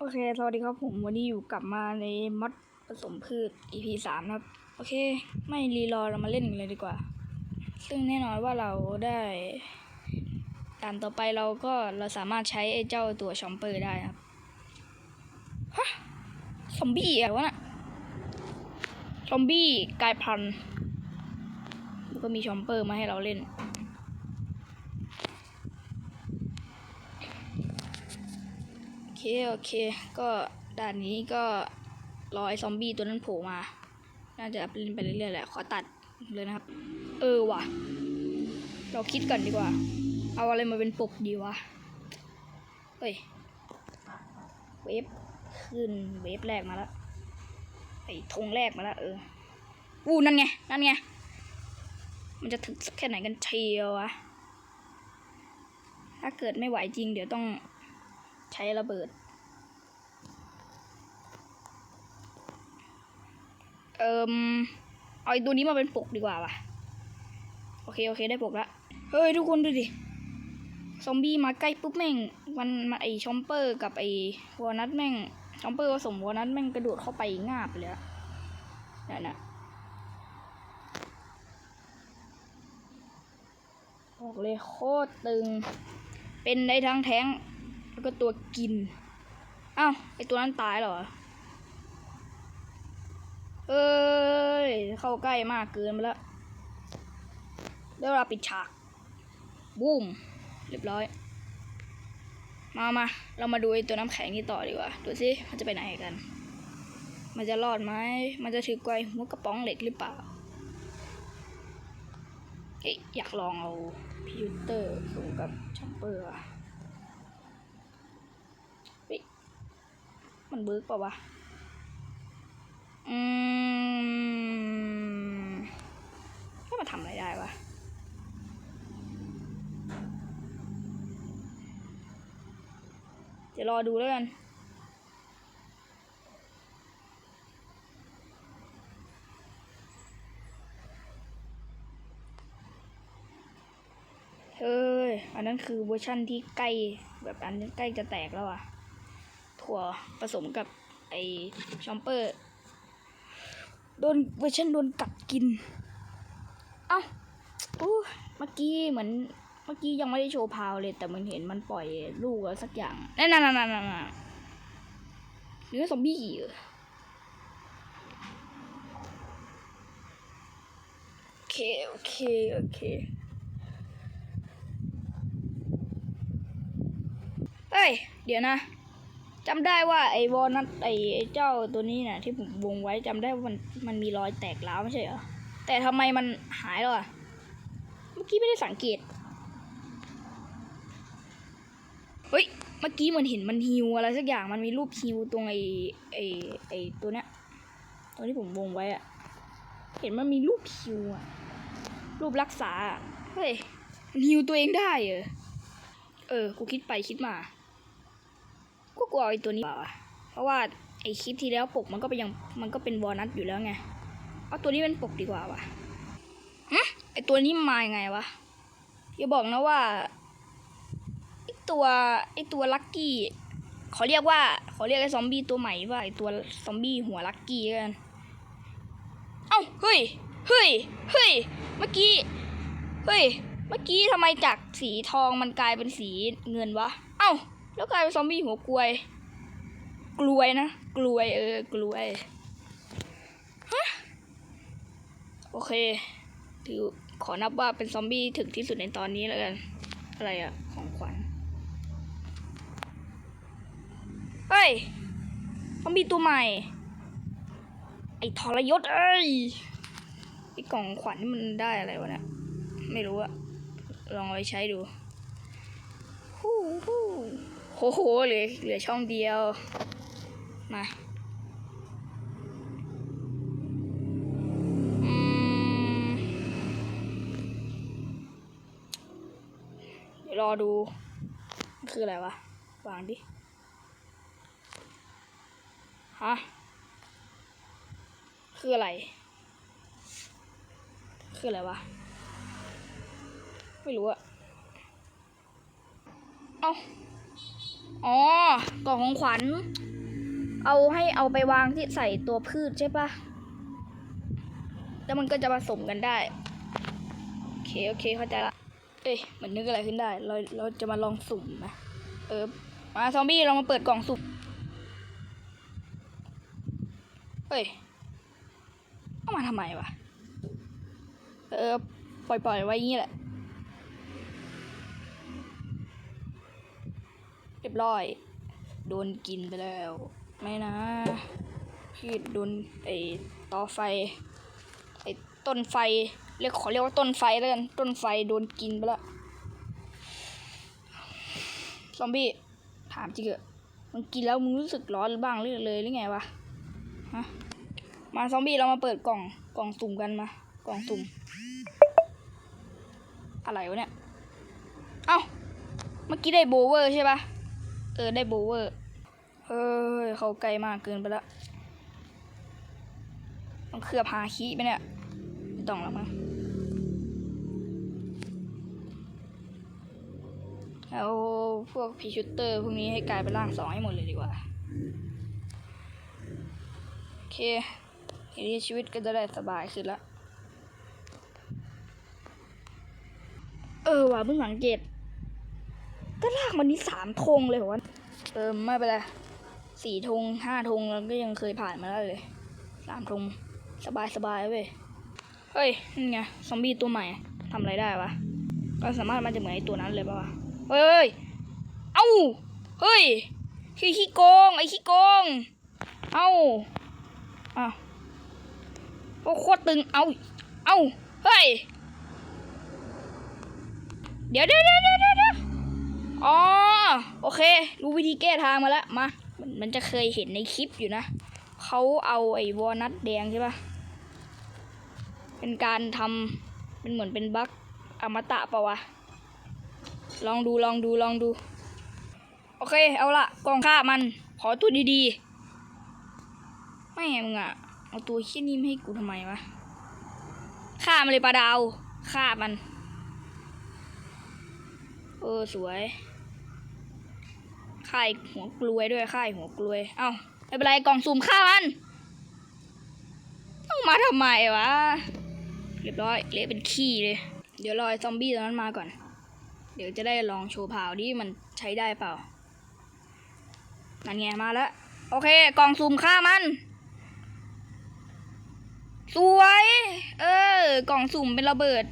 โอเค สวัสดีครับผมวันนี้อยู่กลับมาในมอดผสมพืช EP สามนะครับ โอเค ไม่รีรอเรามาเล่นกันเลยดีกว่า ซึ่งแน่นอนว่าเราได้ด่านต่อไปเราก็เราสามารถใช้ไอ้เจ้าตัวชอมเปอร์ได้ครับฮะซอมบี้อะไรวะน่ะซอมบี้กลายพันธุ์แล้วก็มีชอมเปอร์มาให้เราเล่น โอ เค โอเค ก็ด่านนี้ก็รอไอ้ซอมบี้ตัวนั้นโผล่มา น่าจะเล่นไปเรื่อยๆแหละ ขอตัดเลยนะครับ เออว่ะ เราคิดก่อนดีกว่า เอาอะไรมาเป็นปกดีวะ เฮ้ย เวฟขึ้นเวฟแรกมาแล้วไอ้ธงแรกมาแล้วเออ อู้นั่นไง นั่นไง มันจะถึงสักแค่ไหนกันเชียววะถ้าเกิดไม่ไหวจริง เดี๋ยวต้อง ใช้ระเบิด เอิมเอาไอ้ตัวนี้มาเป็นปกดีกว่าว่ะ โอเค โอเค ได้ปกละ เฮ้ย ทุกคนดูดิ ซอมบี้มาใกล้ปุ๊บแม่ง มันมาไอชอมเปอร์กับไอวอนัทแม่ง ชอมเปอร์ผสมวอนัทแม่งกระโดดเข้าไปงาบเลยอะนั่นน่ะบอกเลยโคตรตึง เป็นได้ทั้งแท้ง แล้วก็ตัวกิน อ้าวไอตัวนั้นตายเหรอ เอ้ย เข้าใกล้มากเกินไปแล้วเดี๋ยวเราปิดฉาก บูม เรียบร้อย มามา เรามาดูไอตัวน้ำแข็งนี่ต่อดีกว่า ดูสิมันจะไปไหนกัน มันจะรอดไหม มันจะถือกวยหัวกระป๋องเหล็กหรือเปล่าเอ๊ะอยากลองเอาพิวเตอร์สูงกับชัมเปอร์อะ เฮ้ย มันเบิร์กเปล่าวะ อืมให้มันทำอะไรได้วะเดี๋ยวรอดูแล้วกัน เฮ้ย อันนั้นคือเวอร์ชั่นที่ใกล้ แบบอันนี้ใกล้จะแตกแล้วอะ ถั่วผสมกับไอชอมเปอร์โดนเวอร์ชันโดนกัดกิน เอ้าโอ้เมื่อกี้เหมือนเมื่อกี้ยังไม่ได้โชว์พาวเลยแต่มันเห็นมันปล่อยลูกอะไรสักอย่างนั่นนั่นนั่นนั่นเนหรือซอมบี้เหรอโอเค โอเค โอเคเอ้ย เดี๋ยวนะ จำได้ว่าไอ้วอลนัทไอ้เจ้าตัวนี้น่ะที่ผมวงไว้จำได้ว่ามันมันมีรอยแตกร้าวไม่ใช่เหรอแต่ทำไมมันหายแล้วอะเมื่อกี้ไม่ได้สังเกตเฮ้ยเมื่อกี้เหมันเห็นมันฮิวอะไรสักอย่างมันมีรูปฮิวตรงไอ้ไอ้ไอ้ตัวเนี้ยตัวที่ผมวงไว้อะเห็นมันมีรูปฮิวอะรูปรักษาอะเฮ้ยมันฮิวตัวเองได้เหรอเออกูคิดไปคิดมา กูกลัวไอ้ตัวนี้เปล่าเพราะว่าไอ้คลิปที่แล้วปกมันก็เป็นยังมันก็เป็นวอลนัทอยู่แล้วไง เอาตัวนี้เป็นปกดีกว่าว่ะฮะไอ้ตัวนี้มายังไงวะ อย่าบอกนะว่าไอ้ตัวไอ้ตัวลักกี้เขาเรียกว่าเขาเรียกไอ้ซอมบี้ตัวใหม่ว่าไอ้ตัวซอมบี้หัวลักกี้กัน เอ้าเฮ้ยเฮ้ยเฮ้ยเมื่อกี้เฮ้ยเมื่อกี้ทำไมจากสีทองมันกลายเป็นสีเงินวะ เอ้า แล้วกลายเป็นซอมบี้หัวกลวย กลวยนะ กลวยเออกลวยฮะโอเคถือขอนับว่าเป็นซอมบี้ถึงที่สุดในตอนนี้แล้วกัน อะไรอะของขวัญเฮ้ยซอมบี้ตัวใหม่ ไอ้ทรยศเอ้ยไอ้กล่องขวัญนี่มันได้อะไรวะเนี่ยไม่รู้อะลองไปใช้ดูฮู้ฮู้ โอ้โหเหลือเหลือช่องเดียว มาเดี๋ยวรอดู คืออะไรวะ วางดิ ฮะ คืออะไร คืออะไรวะ ไม่รู้อะเอ้า อ๋อกล่องของขวัญ เอาให้เอาไปวางที่ใส่ตัวพืชใช่ปะแล้วมันก็จะผสมกันได้ โอเค โอเค เข้าใจละ เอ้ยเหมือนนึกอะไรขึ้นได้ เรา เราจะมาลองสุ่มนะเออ มาซอมบี้เรามาเปิดกล่องสุ่มเฮ้ยเอามาทำไมวะ เออ ปล่อยปล่อยไว้อย่างนี้แหละ เรียบร้อย โดนกินไปแล้ว ไม่นะพี่โดนไอ้ต่อไฟไอ้ต้นไฟ เรียกขอเรียกว่าต้นไฟแล้วกันต้นไฟโดนกินไปแล้วซอมบี้ถามจริงเหอะมึงกินแล้วมึงรู้สึกร้อนหรือบ้างหรือเลยหรือไงวะฮะมาซอมบี้เรามาเปิดกล่องกล่องสุ่มกันมากล่องสุ่มอะไรวะเนี่ย เอ้า เมื่อกี้ได้โบเวอร์ใช่ปะ เออได้โบเวอร์เฮ้ยเขาไกลมากเกินไปล้วต้องเคลือบฮาคิไปเนี่ยไม่ต้องหรอกมั้งเอาพวกพีชูเตอร์พวกนี้ให้กลายเป็นร่างสองให้หมดเลยดีกว่า โอเคทีนี้ชีวิตก็จะได้สบายขึ้นละ เออว่ะเพิ่งสังเกต ก็ลากมันนี้สามธงเลยเหรอวะเออไม่เป็นไรสี่ธงห้าธงเราก็ยังเคยผ่านมาแล้วเลยสามธงสบายสบายเว้ยเฮ้ยนี่ไงซอมบี้ตัวใหม่ทำอะไรได้วะก็สามารถมันจะเหมือนไอตัวนั้นเลยป่าวะเฮ้ยเอ้าเฮ้ยขี้ขี้โกงไอขี้โกงเอ้าอ้าวโอ้โคตรตึงเอ้าเอ้าเฮ้ยเดี๋ยวเดี๋ยวเดี๋ยวเดี๋ยว อ๋อโอเค รู้วิธีแก้ทางมาแล้วมามันมันจะเคยเห็นในคลิปอยู่นะเขาเอาไอ้วอลนัทแดงใช่ปะเป็นการทำเป็นเหมือนเป็นบั๊กอมตะปะวะ ลองดูลองดูลองดู โอเค เอาละกองฆ่ามัน ขอตัวดีๆ ไม่มึงอะเอาตัวเชี่ยนี้มให้กูทำไมวะฆ่ามันเลยปลาดาวฆ่ามัน เออ สวย ค่ายหัวกลวยด้วยค่ายหัวกลวย เอ้าไม่เป็นไรกล่องสุ่มฆ่ามันต้องมาทำไมวะ เรียบร้อยเละเป็นขี้เลย เดี๋ยวรอไอซอมบี้ตัวนั้นมาก่อน เดี๋ยวจะได้ลองโชว์พาวดิมันใช้ได้เปล่านั่นไงมาแล้ว โอเค กล่องสุ่มฆ่ามัน สวย เออ กล่องสุ่มเป็นระเบิด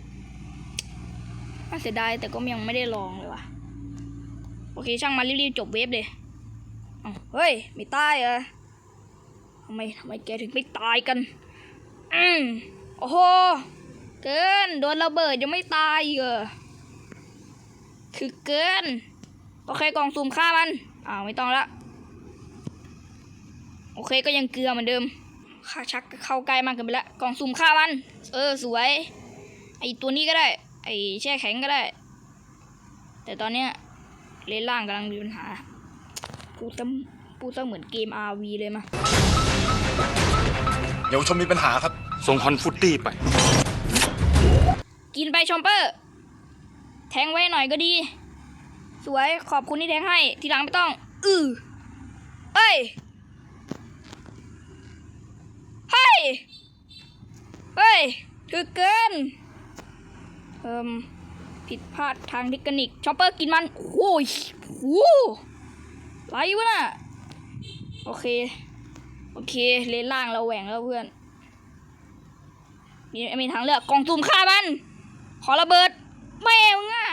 น่าเสียดายแต่ก็ยังไม่ได้ลองเลย โอเคช่างมันรีบๆจบเวฟเลยอ้าวเฮ้ย ไม่ตายเหรอทำไมทำไมแกถึงไม่ตายกัน อืมโอ้โห เกิน โดนระเบิดยังไม่ตายเหรอคือเกิน โอเคกล่องซูมฆ่ามัน อ้าว ไม่ต้องละ โอเคก็ยังเกลือเหมือนเดิมข้าชักเข้าใกล้มากเกินไปละกล่องซูมฆ่ามัน เออ สวย ไอตัวนี้ก็ได้ ไอแช่แข็งก็ได้ แต่ตอนเนี้ย เลนล่างกำลังมีปัญหาพูดซะพูดซะเหมือนเกม RV เลยมาเยาวชนมีปัญหาครับ ส่งฮอนฟุตตี้ไป กินไปชอมเปอร์ แทงไว้หน่อยก็ดี สวยขอบคุณที่แทงให้ ทีหลังไม่ต้อง อือเอ้ยเฮ้ยเฮ้ย คือเกินเอิม ผิดพลาดทางเทคนิคชอปเปอร์กินมัน โอ้ยโอ้ไรวะน่ะ โอเค โอเค เลนล่างเราแหว่งแล้วเพื่อน มีมีทางเลือกกล่องสุ่มฆ่ามัน ขอระเบิด แม่งอะ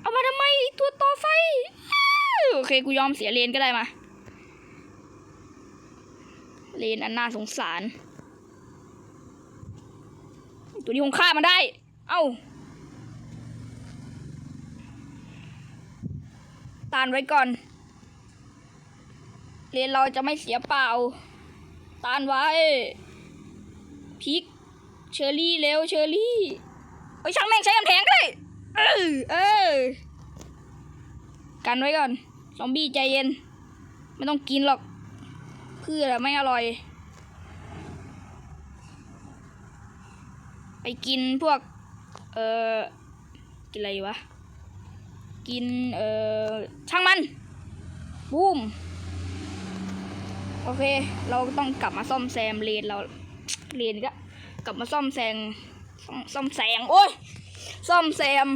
เอามาทำไมตัวต่อไฟ โอเค กูยอมเสียเลนก็ได้มา เลนอันน่าสงสาร ตัวนี้คงฆ่ามันได้ เอ้า ตานไว้ก่อน เลนเราจะไม่เสียเปล่า ตานไว้พลิกเชอรี่เร็วเชอรี่เอ้ยช่างแม่งใช้กำแพงก็ได้เออเออกันไว้ก่อน ซอมบี้ใจเย็น ไม่ต้องกินหรอกเพื่อไม่อร่อย ไปกินพวก เอ่อกินอะไรวะ กิน เอ่อ ช่างมัน บูม โอเค เราต้องกลับมาซ่อมแซมเลนเรา เลนก็กลับมาซ่อมแซงซ่อมซ่อมแซงโอ้ย ซ่อมแซม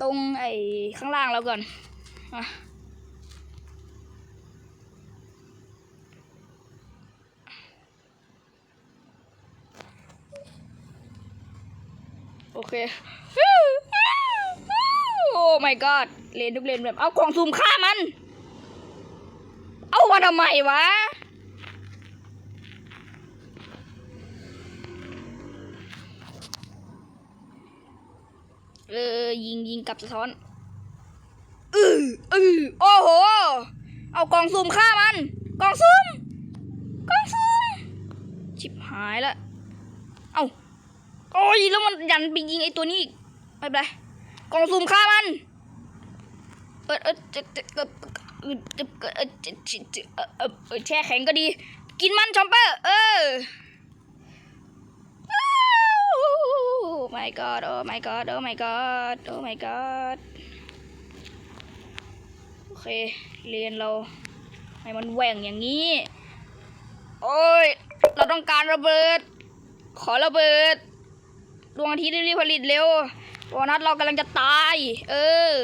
ตรงไอ้ข้างล่างเราก่อนอะโอเค อ้ my god เลนทุกเลนแบบ เอากล่องซูมฆ่ามัน เอามาทำไมวะ เออ ยิงยิงกลับสะท้อนอืออือโอ้โห เอากล่องซูมฆ่ามัน กล่องซูมกล่องซูมชิบหายละ เอาโอ้ย แล้วมันยันไปยิงไอ้ตัวนี้อีกไม่เป็นไร กล่องซูมฆ่ามันเออเออจะจะเออเออจะเออจะจะจะเออเออแช่แข็งก็ดี กินมันชอมเปอร์ เออ Oh my god oh my god oh my god oh my god โอเค เรียนเราให้มันแหว่งอย่างนี้ โอ้ย เราต้องการระเบิด ขอระเบิด ดวงอาทิตย์รีบผลิตเร็ว วอนัทเรากำลังจะตาย เออ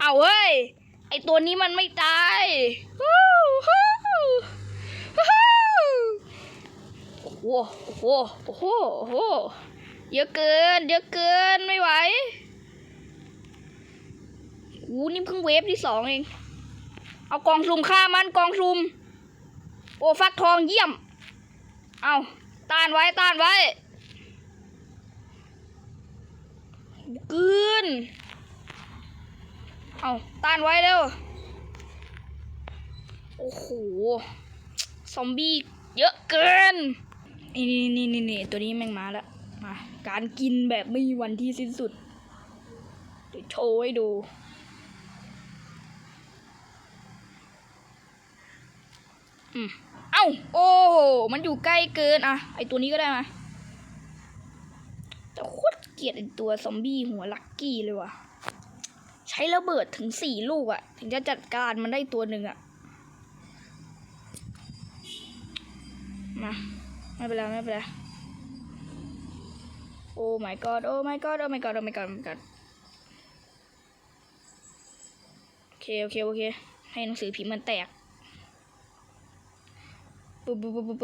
เอาเฮ้ย ไอตัวนี้มันไม่ตายโอ้โห โอ้โห โอ้โห โอ้โห เยอะเกิน เยอะเกิน ไม่ไหวอู้นี่เพิ่งเวฟที่สองเอง เอากองซุ่มฆ่ามันกองซุ่มโอ้ฟักทองเยี่ยม เอาต้านไว้ต้านไว้ เกินเอาต้านไว้เร็ว โอ้โห ซอมบี้เยอะเกิน นี่นี่นี่นี่นี่ตัวนี้แม่งมาแล้ว มา การกินแบบไม่มีวันที่สิ้นสุด เดี๋ยวโชว์ให้ดู อืมเอ้า โอ้โห มันอยู่ใกล้เกินอะไอตัวนี้ก็ได้มา เกลียดตัวซอมบี้หัวลักกี้เลยว่ะ ใช้ระเบิดถึงสี่ลูกอะถึงจะจัดการมันได้ตัวหนึ่งอะมาไม่เป็นไรไม่เป็นไรโอ้ my god โอ้ my god โอ้ my god โอ้ my god โอ้ my god โอเคโอเคโอเค ให้หนังสือพิมพ์มันแตกปุ๊บปุ๊บปุ๊บปุ๊บ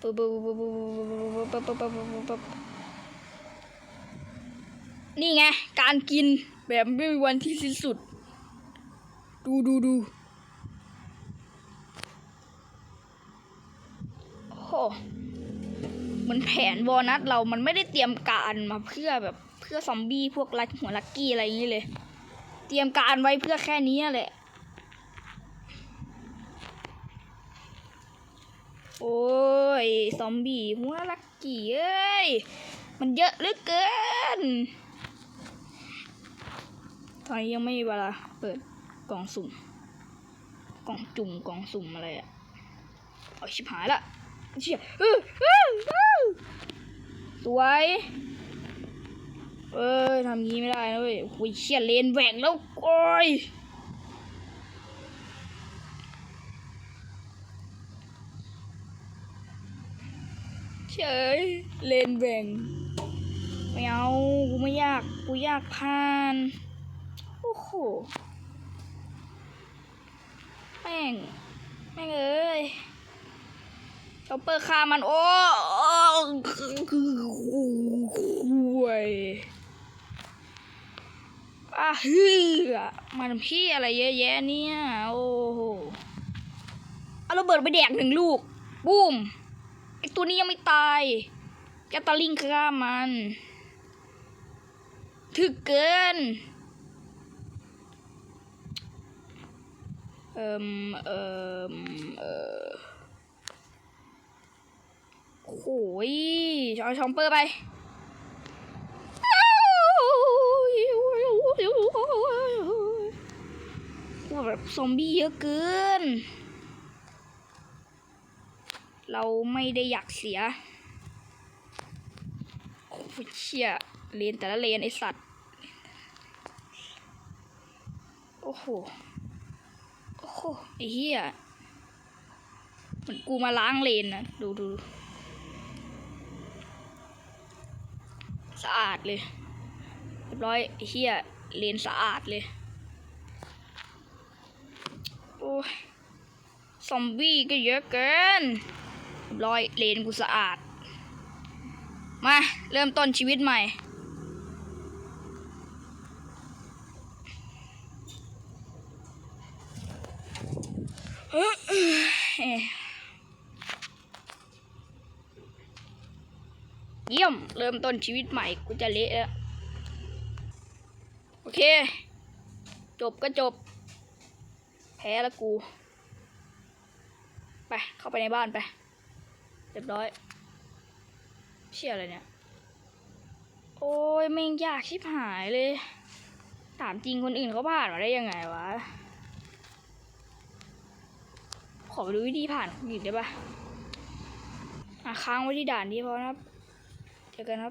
ปุ๊บปุ๊บปุ๊บปุ๊บปุ๊บปุ๊บปุ๊บปุ๊บปุ๊บปุ๊บปุ๊บ นี่ไง การกินแบบไม่มีวันที่สิ้นสุด ดูดูดูโอ้โหเหมือนแผนวอนัทเรามันไม่ได้เตรียมการมาเพื่อแบบเพื่อซอมบี้พวกลักหัวลักกี้อะไรอย่างนี้เลย เตรียมการไว้เพื่อแค่นี้แหละ โอ้ย ซอมบี้หัวลักกี้เอ้ย มันเยอะเหลือเกิน ตอนนี้ยังไม่มีเวลาเปิดกล่องสุ่ม กล่องจุ่มกล่องสุ่มอะไรอะเอาชิบหายละเชี่ยเออเออเออสวยเอ้ยทำงี้ไม่ได้นะเว้ยโอ้ยเชี่ยเลนแหวกแล้วโอ้ยเฉยเลนแบ่งไม่เอากูไม่อยากกูอยากผ่าน อ้โหแม่ง แม่งเอ้ยช็อปเปอร์ฆ่ามันโอ้คือห่วยอะฮือมันพี่อะไรเยอะแยะเนี่ย โอ้โหเอาระเบิดไปแดกหนึ่งลูก บูมไอตัวนี้ยังไม่ตายแกตาลิงฆ่ามัน ถึกเกิน เอิมเอิมเออโอ้ยเอาชอมเปอร์ไปว่าแบบซอมบี้เยอะเกิน เราไม่ได้อยากเสียโอ้ยเชี่ยเลนแต่ละเลนไอสัตว์ โอ้โหโอ้โห ไอ้เหี้ยเหมือนกูมาล้างเลนนะดูดูสะอาดเลยเรียบร้อยไอ้เฮียเลนสะอาดเลย โอ้ยซอมบี้ก็เยอะเกินเรียบร้อยเลนกูสะอาด มา เริ่มต้นชีวิตใหม่ เอ้ย เริ่มต้นชีวิตใหม่กูจะเละแล้วโอเค จบก็จบ แพ้แล้วกู ไป เข้าไปในบ้านไป เรียบร้อย เชี่ยอะไรเนี่ย โอ้ยแม่งยากชิบหายเลย ถามจริงคนอื่นเขาผ่านมาได้ยังไงวะ ขอไปดูวิธีผ่านอีกได้ปะอะค้างไว้ที่ด่านนี้พอนะครับ เจอกันครับ